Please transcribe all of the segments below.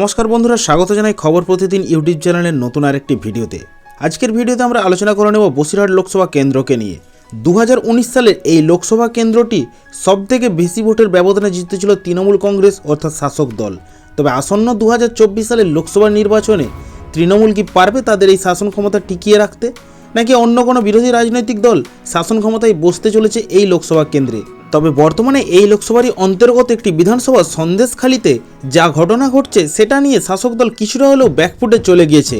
নমস্কার বন্ধুরা, স্বাগত জানাই খবর প্রতিদিন ইউটিউব চ্যানেলের নতুন আরেকটি ভিডিওতে। আজকের ভিডিওতে আমরা আলোচনা করে নেব বসিরহাট লোকসভা কেন্দ্রকে নিয়ে। দু হাজার উনিশ সালের এই লোকসভা কেন্দ্রটি সবথেকে বেশি ভোটের ব্যবধানে জিতেছিল তৃণমূল কংগ্রেস অর্থাৎ শাসক দল। তবে আসন্ন দু হাজার চব্বিশ সালের লোকসভা নির্বাচনে তৃণমূল কি পারবে তাদের এই শাসন ক্ষমতা টিকিয়ে রাখতে? নাকি অন্য কোনো বিরোধী রাজনৈতিক দল শাসন ক্ষমতায় বসতে চলেছে এই লোকসভা কেন্দ্রে? তবে বর্তমানে এই লোকসভারই অন্তর্গত একটি বিধানসভা সন্দেশখালিতে যা ঘটনা ঘটছে সেটা নিয়ে শাসক দল কিছুটা হলেও ব্যাকফুটে চলে গিয়েছে।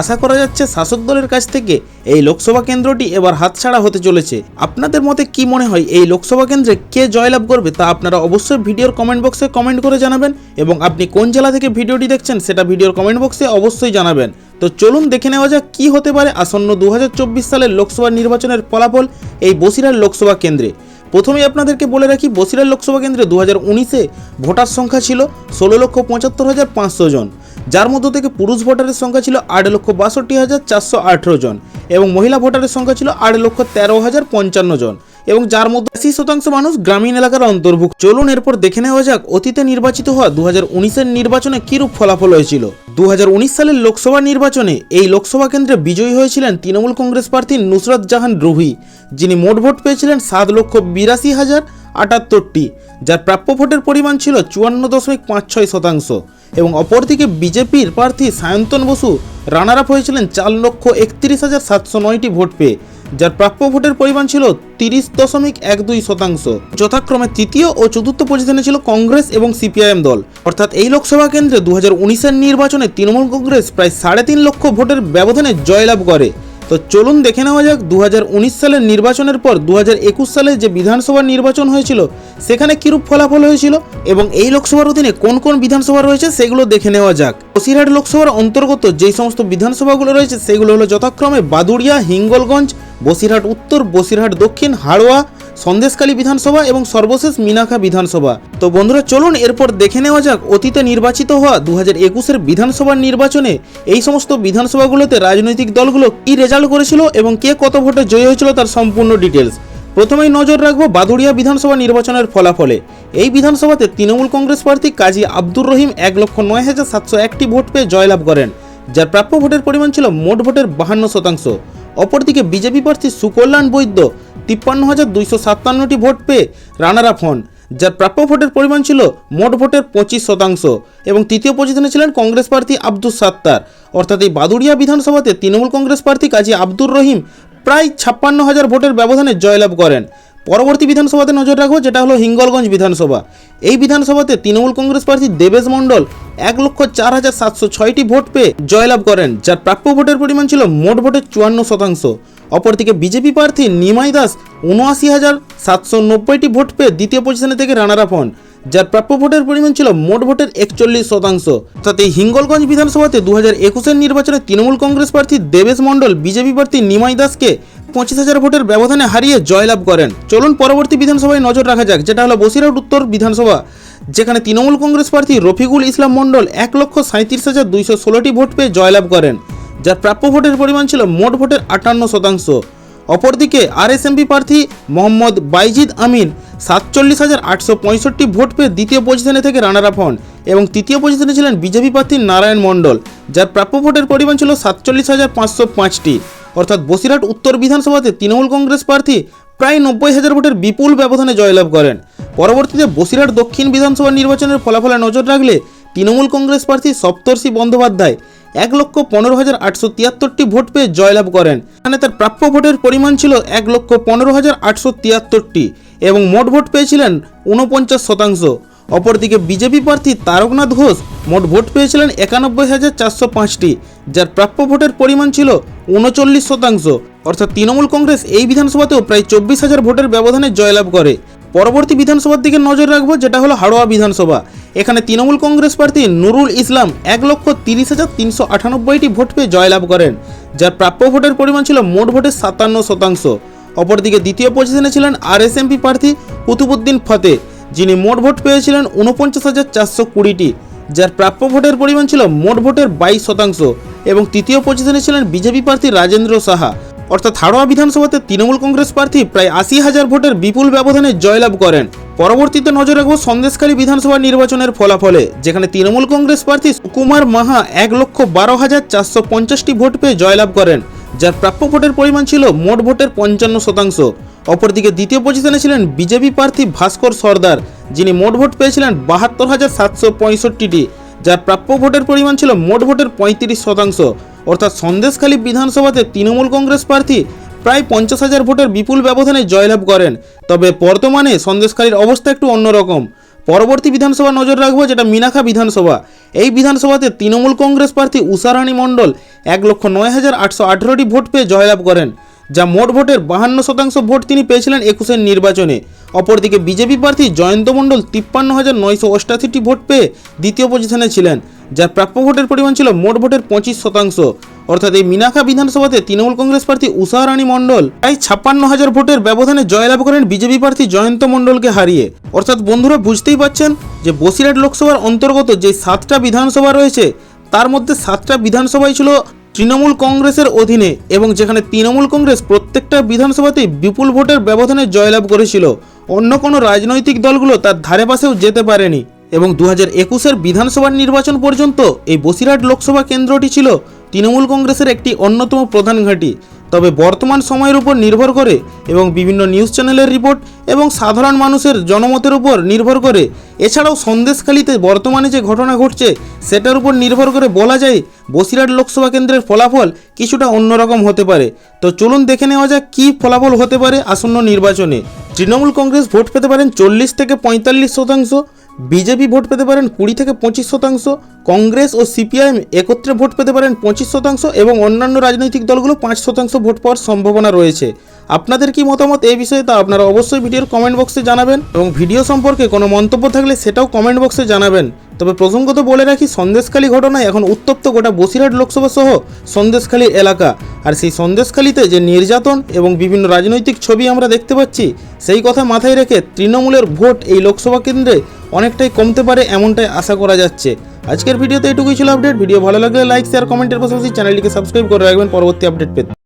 আশা করা যাচ্ছে শাসক দলের কাছ থেকে এই লোকসভা কেন্দ্রটি এবার হাতছাড়া হতে চলেছে। আপনাদের মতে কি মনে হয় এই লোকসভা কেন্দ্রে কে জয়লাভ করবে তা আপনারা অবশ্যই ভিডিওর কমেন্ট বক্সে কমেন্ট করে জানাবেন এবং আপনি কোন জেলা থেকে ভিডিওটি দেখছেন সেটা ভিডিওর কমেন্ট বক্সে অবশ্যই জানাবেন। তো চলুন দেখে নেওয়া যাক কী হতে পারে আসন্ন দু হাজার চব্বিশ সালের লোকসভা নির্বাচনের ফলাফল এই বসিরহাট লোকসভা কেন্দ্রে। প্রথমেই আপনাদেরকে বলে রাখি, বসিরহাট লোকসভা কেন্দ্রে দু হাজার উনিশে ভোটার সংখ্যা ছিল ষোলো লক্ষ পঁচাত্তর হাজার পাঁচশো জন। যার মধ্য থেকে পুরুষ ভোটারের সংখ্যা ছিল আট লক্ষ বাষট্টি হাজার চারশো আঠেরো জন এবং মহিলা ভোটারের সংখ্যা ছিল আট লক্ষ তেরো হাজার পঞ্চান্ন জন। এবং যার মধ্যে আশি শতাংশ মানুষ গ্রামীণ এলাকার অন্তর্ভুক্ত। চলুন এরপর দেখে নেওয়া যাক অতীতে নির্বাচিত হওয়া দু হাজার নির্বাচনে কিরূপ ফলাফল হয়েছিল। দু হাজার উনিশ সালের লোকসভা নির্বাচনে এই লোকসভা কেন্দ্রে বিজয়ী হয়েছিলেন তৃণমূল কংগ্রেস প্রার্থী নুসরত জাহান রুহি যিনি মোট ভোট পেয়েছিলেন সাত লক্ষ বিরাশি হাজার আটাত্তরটি, যার প্রাপ্য ভোটের পরিমাণ ছিল চুয়ান্ন দশমিক পাঁচ ছয় শতাংশ। এবং অপরদিকে বিজেপির প্রার্থী সায়ন্তন বসু, রানার আপ হয়েছিলেন চার লক্ষ একত্রিশ হাজার সাতশো নয়টি ভোট পেয়ে। যার প্রাপ্য ভোটের পরিমাণ ছিল তিরিশ দশমিক এক দুই শতাংশ। যথাক্রমে তৃতীয় ও চতুর্থ পজিশনে ছিল কংগ্রেস এবং সিপিআইএম দল। অর্থাৎ এই লোকসভা কেন্দ্রে দু হাজার নির্বাচনে তৃণমূল কংগ্রেস প্রায় সাড়ে তিন লক্ষ ভোটের ব্যবধানে জয়লাভ করে। তো চলুন দেখে নেওয়া যাক দুহাজার উনিশ সালের নির্বাচনের পর দুহাজার একুশ সালে যে বিধানসভা নির্বাচন হয়েছিল, সেখানে কিরূপ ফলাফল হয়েছিল এবং এই লোকসভার অধীনে কোন কোন বিধানসভা রয়েছে সেগুলো দেখে নেওয়া যাক। বসিরহাট লোকসভার অন্তর্গত যেই সমস্ত বিধানসভাগুলো রয়েছে, সেগুলো হলো যথাক্রমে বাদুড়িয়া, হিঙ্গলগঞ্জ বসিরহাট উত্তর, বসিরহাট দক্ষিণ, হাড়োয়া সন্দেশকালী বিধানসভা এবং সর্বশেষ মিনাখা বিধানসভা। তো বন্ধুরা, চলুন এরপর দেখে নেওয়া যাক অতীতে নির্বাচিত হওয়া দু হাজার একুশের বিধানসভার নির্বাচনে এই সমস্ত বিধানসভাগুলোতে রাজনৈতিক দলগুলো কী রেজাল্ট করেছিল এবং কে কত ভোটে জয়ী হয়েছিল তার সম্পূর্ণ ডিটেলস প্রথমেই নজর রাখব বাদুড়িয়া বিধানসভা নির্বাচনের ফলাফলে। এই বিধানসভাতে তৃণমূল কংগ্রেস প্রার্থী কাজী আব্দুর রহিম এক লক্ষ নয় হাজার সাতশো একটি ভোট পেয়ে জয়লাভ করেন, যার প্রাপ্য ভোটের পরিমাণ ছিল মোট ভোটের বাহান্ন শতাংশ। অপরদিকে বিজেপি প্রার্থী সুকল্যাণ বৈদ্য তিপ্পান্ন হাজার দুইশো সাতান্নটি ভোট পেয়ে রানার আপ হন, যার প্রাপ্য ভোটের পরিমাণ ছিল মোট ভোটের পঁচিশ শতাংশ এবং তৃতীয় পজিশনে ছিলেন কংগ্রেস প্রার্থী আব্দুল সাত্তার। অর্থাৎ এই বাদুড়িয়া বিধানসভাতে তৃণমূল কংগ্রেস প্রার্থী কাজী আব্দুর রহিম প্রায় ছাপ্পান্ন হাজার ভোটের ব্যবধানে জয়লাভ করেন। পরবর্তী বিধানসভাতে নজর রাখব, যেটা হলো হিঙ্গলগঞ্জ বিধানসভা। এই বিধানসভাতে তৃণমূল কংগ্রেস প্রার্থী দেবেশ মণ্ডল এক লক্ষ চার হাজার সাতশো ছয়টি ভোট পেয়ে জয়লাভ করেন, যার প্রাপ্য ভোটের পরিমাণ ছিল মোট ভোটের চুয়ান্ন শতাংশ। অপরদিকে বিজেপি প্রার্থী নিমাই দাস উনআশি হাজার সাতশো নব্বইটি ভোট পেয়ে দ্বিতীয় পজিশনে থেকে রানার আপ হন, যার প্রাপ্য ভোটের পরিমাণ ছিল মোট ভোটের একচল্লিশ শতাংশ। এই হিঙ্গলগঞ্জ বিধানসভাতে দু হাজার একুশের নির্বাচনে তৃণমূল কংগ্রেস প্রার্থী দেবেশ মণ্ডল বিজেপি প্রার্থী নিমাই দাসকে পঁচিশ হাজার ভোটের ব্যবধানে হারিয়ে জয়লাভ করেন। চলুন পরবর্তী বিধানসভায় নজর রাখা যাক, যেটা হলো বসিরহাট উত্তর বিধানসভা, যেখানে তৃণমূল কংগ্রেস প্রার্থী রফিকুল ইসলাম মণ্ডল এক লক্ষ সাঁত্রিশ হাজার দুইশো ষোলোটি ভোট পেয়ে জয়লাভ করেন। যার প্রাপ্য ভোটের পরিমাণ ছিল মোট ভোটের আটান্ন শতাংশ। অপরদিকে আরএসএমপি প্রার্থী মোহাম্মদ বাইজিদ আমিন সাতচল্লিশ হাজার আটশো পঁয়ষট্টি ভোট পেয়ে দ্বিতীয় পজিশনে থেকে রানার আপ হন এবং তৃতীয় পজিশনে ছিলেন বিজেপি প্রার্থী নারায়ণ মণ্ডল, যার প্রাপ্য ভোটের পরিমাণ ছিল সাতচল্লিশ হাজার পাঁচশো পাঁচটি। অর্থাৎ বসিরহাট উত্তর বিধানসভাতে তৃণমূল কংগ্রেস প্রার্থী প্রায় নব্বই হাজার ভোটের বিপুল ব্যবধানে জয়লাভ করেন। পরবর্তীতে বসিরহাট দক্ষিণ বিধানসভা নির্বাচনের ফলাফলে নজর রাখলে তৃণমূল কংগ্রেস প্রার্থী সপ্তর্ষি বন্দ্যোপাধ্যায় এক লক্ষ পনেরো হাজার আটশো তিয়াত্তরটি ভোট পেয়ে জয়লাভ করেন। এখানে তার প্রাপ্য ভোটের পরিমাণ ছিল এক লক্ষ পনেরো হাজার আটশো তিয়াত্তরটি এবং মোট ভোট পেয়েছিলেন ঊনপঞ্চাশ শতাংশ। অপরদিকে বিজেপি প্রার্থী তারকনাথ ঘোষ মোট ভোট পেয়েছিলেন একানব্বই হাজার চারশো পাঁচটি, যার প্রাপ্য ভোটের পরিমাণ ছিল উনচল্লিশ শতাংশ। অর্থাৎ তৃণমূল কংগ্রেস এই বিধানসভাতেও প্রায় চব্বিশ হাজার ভোটের ব্যবধানে জয়লাভ করে। পরবর্তী বিধানসভার দিকে নজর রাখব, যেটা হলো হাড়োয়া বিধানসভা। এখানে তৃণমূল কংগ্রেস প্রার্থী নুরুল ইসলাম এক লক্ষ তিরিশ হাজার তিনশো আটানব্বইটি ভোট পেয়ে জয়লাভ করেন, যার প্রাপ্য ভোটের পরিমাণ ছিল মোট ভোটের সাতান্ন শতাংশ। অপরদিকে দ্বিতীয় পজিশনে ছিলেন আরএসএমপি প্রার্থী কুতুবুদ্দিন ফতে, যিনি মোট ভোট পেয়েছিলেন উনপঞ্চাশ হাজার চারশো কুড়িটি। যার প্রাপ্য ভোটের পরিমাণ ছিল মোট ভোটের বাইশ শতাংশ এবং তৃতীয় পজিশনে ছিলেন বিজেপি প্রার্থী রাজেন্দ্র সাহা। অর্থাৎ হাড়োয়া বিধানসভাতে তৃণমূল কংগ্রেস প্রার্থী প্রায় আশি হাজার ভোটের বিপুল ব্যবধানে জয়লাভ করেন। পরবর্তীতে নজর রাখব সন্দেশকারী বিধানসভা নির্বাচনের ফলাফলে, যেখানে তৃণমূল কংগ্রেস প্রার্থী সুকুমার মাহা এক লক্ষ বারো হাজার চারশো পঞ্চাশটি ভোট পেয়ে জয়লাভ করেন, যার প্রাপ্য ভোটের পরিমাণ ছিল মোট ভোটের পঞ্চান্ন শতাংশ। অপরদিকে দ্বিতীয় পজিশনে ছিলেন বিজেপি প্রার্থী ভাস্কর সর্দার, যিনি মোট ভোট পেয়েছিলেন বাহাত্তর হাজার সাতশো পঁয়ষট্টিটি, যার প্রাপ্য ভোটের পরিমাণ ছিল মোট ভোটের পঁয়ত্রিশ শতাংশ। অর্থাৎ সন্দেশখালী বিধানসভাতে তৃণমূল কংগ্রেস প্রার্থী প্রায় পঞ্চাশ হাজার ভোটের বিপুল ব্যবধানে জয়লাভ করেন। তবে বর্তমানে সন্দেশখালীর অবস্থা একটু অন্যরকম। পরবর্তী বিধানসভা নজর রাখব যেটা মিনাখা বিধানসভা। এই বিধানসভাতে তৃণমূল কংগ্রেস প্রার্থী উষারানী মণ্ডল এক লক্ষ নয় হাজার আটশো আঠেরোটি ভোট পেয়ে জয়লাভ করেন। যা মোট ভোটের বাহান্ন শতাংশ ভোট তিনি পেয়েছিলেন একুশের নির্বাচনে। অপরদিকে বিজেপি প্রার্থী জয়ন্ত মণ্ডল তিপ্পান্ন হাজার নয়শো অষ্টাশিটি ভোট পেয়ে দ্বিতীয় পজিশনে ছিলেন, যার প্রাপ্য ভোটের পরিমাণ ছিল মোট ভোটের পঁচিশ শতাংশ। অর্থাৎ এই মিনাখা বিধানসভাতে তৃণমূল কংগ্রেস প্রার্থী উষারানী মণ্ডল প্রায় ছাপ্পান্ন হাজার ভোটের ব্যবধানে জয়লাভ করেন বিজেপি প্রার্থী জয়ন্ত মণ্ডলকে হারিয়ে। অর্থাৎ বন্ধুরা, বুঝতেই পাচ্ছেন যে বসিরহাট লোকসভার অন্তর্গত যে সাতটা বিধানসভা রয়েছে, তার মধ্যে সাতটা বিধানসভাই ছিল তৃণমূল কংগ্রেসের অধীনে এবং যেখানে তৃণমূল কংগ্রেস প্রত্যেকটা বিধানসভাতেই বিপুল ভোটের ব্যবধানে জয়লাভ করেছিল, অন্য কোনো রাজনৈতিক দলগুলো তার ধারে পাশেও যেতে পারেনি। এবং দু হাজার একুশের বিধানসভা নির্বাচন পর্যন্ত এই বসিরহাট লোকসভা কেন্দ্রটি ছিল তৃণমূল কংগ্রেসের একটি অন্যতম প্রধান ঘাঁটি। তবে বর্তমান সময়ের উপর নির্ভর করে এবং বিভিন্ন নিউজ চ্যানেলের রিপোর্ট এবং সাধারণ মানুষের জনমতের উপর নির্ভর করে। এছাড়াও সন্দেশখালিতে বর্তমানে যে ঘটনা ঘটছে, সেটার উপর নির্ভর করে বলা যায় বসিরহাট লোকসভা কেন্দ্রের ফলাফল কিছুটা অন্যরকম হতে পারে। তো চলুন দেখে নেওয়া যাক কী ফলাফল হতে পারে আসন্ন নির্বাচনে। তৃণমূল কংগ্রেস ভোট পেতে পারেন চল্লিশ থেকে পঁয়তাল্লিশ শতাংশ, বিজেপি ভোট পেতে পারেন কুড়ি থেকে পঁচিশ শতাংশ, কংগ্রেস ও সিপিআইএম একত্রে ভোট পেতে পারেন পঁচিশ শতাংশ এবং অন্যান্য রাজনৈতিক দলগুলো পাঁচ শতাংশ ভোট পাওয়ার সম্ভাবনা রয়েছে। আপনাদের কি মতামত এই বিষয়ে তা আপনারা অবশ্যই ভিডিওর কমেন্ট বক্সে জানাবেন এবং ভিডিও সম্পর্কে কোনো মন্তব্য থাকলে সেটাও কমেন্ট বক্সে জানাবেন। তবে প্রসঙ্গত বলে রাখি, সন্দেশখালী ঘটনায় এখন উত্তপ্ত গোটা বসিরহাট লোকসভা সহ সন্দেশখালী এলাকা। আর সেই সন্দেশখালীতে যে নির্যাতন এবং বিভিন্ন রাজনৈতিক ছবি আমরা দেখতে পাচ্ছি, সেই কথা মাথায় রেখে তৃণমূলের ভোট এই লোকসভা কেন্দ্রে অনেকটাই কমতে পারে এমনটাই আশা করা যাচ্ছে। আজকের ভিডিওতে এটুকুই ছিল আপডেট। ভিডিও ভালো লাগলে লাইক শেয়ার কমেন্টের পাশাপাশি চ্যানেলটিকে সাবস্ক্রাইব করে রাখবেন। পরবর্তী আপডেট পেতে।